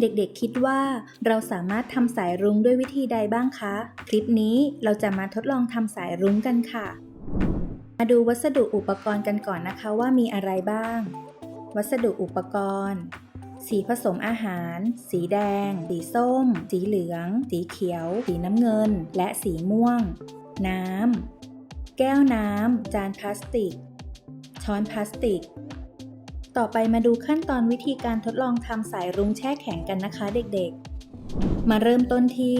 เด็กๆคิดว่าเราสามารถทำสายรุ้งด้วยวิธีใดบ้างคะ คลิปนี้เราจะมาทดลองทำสายรุ้งกันค่ะ มาดูวัสดุอุปกรณ์กันก่อนนะคะว่ามีอะไรบ้าง วัสดุอุปกรณ์ สีผสมอาหาร สีแดง สีส้ม สีเหลือง สีเขียว สีน้ำเงิน และสีม่วง น้ำ แก้วน้ำ จานพลาสติก ช้อนพลาสติก ต่อไปมาดูขั้นตอนวิธีการทดลองทำสายรุ้งแช่แข็งกันนะคะเด็กๆ มาเริ่มต้นที่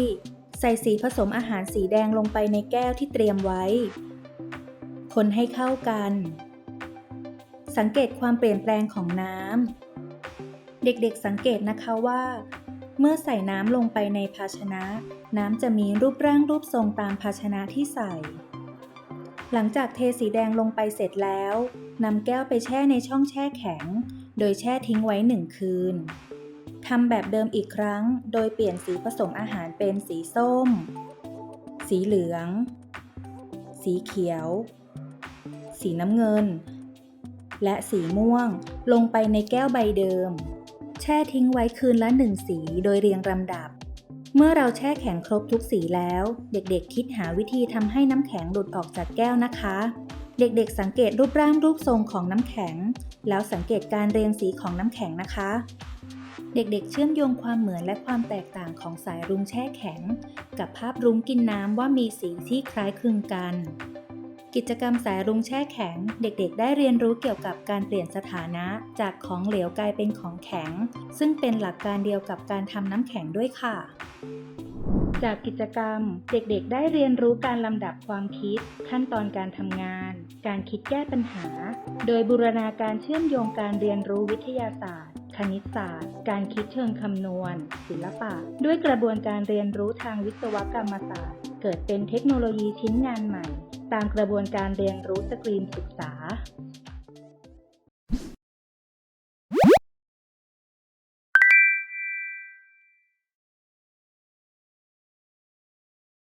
ใส่สีผสมอาหารสีแดงลงไปในแก้วที่เตรียมไว้ คนให้เข้ากัน สังเกตความเปลี่ยนแปลงของน้ำ เด็กๆสังเกตนะคะว่า เมื่อใส่น้ำลงไปในภาชนะ น้ำจะมีรูปร่างรูปทรงตามภาชนะที่ใส่ หลังจากเทสีแดงลงไปเสร็จแล้วนำแก้วไปแช่ในช่องแช่แข็ง โดยแช่ทิ้งไว้หนึ่งคืนทำแบบเดิมอีกครั้ง โดยเปลี่ยนสีผสมอาหารเป็นสีส้ม สีเหลือง สีเขียว สีน้ำเงิน และสีม่วง ลงไปในแก้วใบเดิม แช่ทิ้งไว้คืนละหนึ่งสีโดยเรียงลำดับ เมื่อเราแช่แข็งครบทุกสีแล้ว เด็กๆคิดหาวิธีทำให้น้ำแข็งหลุดออกจากแก้วนะคะ เด็กๆสังเกตรูปร่างรูปทรงของน้ำแข็ง แล้วสังเกตการเรียงสีของน้ำแข็งนะคะ เด็กๆ เชื่อมโยงความเหมือนและความแตกต่างของสายรุ้งแช่แข็ง กับภาพรุ้งกินน้ำว่ามีสีที่คล้ายคลึงกัน กิจกรรมสายรุ้งแช่แข็ง เด็กๆ ได้เรียนรู้เกี่ยวกับการเปลี่ยนสถานะ จากของเหลวกลายเป็นของแข็ง ซึ่งเป็นหลักการเดียวกับการทำน้ำแข็งด้วยค่ะ จากกิจกรรม เด็กๆ ได้เรียนรู้การลำดับความคิด ขั้นตอนการทำงาน การคิดแก้ปัญหา โดยบูรณาการเชื่อมโยงการเรียนรู้วิทยาศาสตร์คณิตศาสตร์ การคิดเชิงคำนวณ ศิลปะ ด้วยกระบวนการเรียนรู้ทางวิศวกรรมศาสตร์ เกิดเป็นเทคโนโลยีชิ้นงานใหม่ ตามกระบวนการเรียนรู้สกรีมศึกษา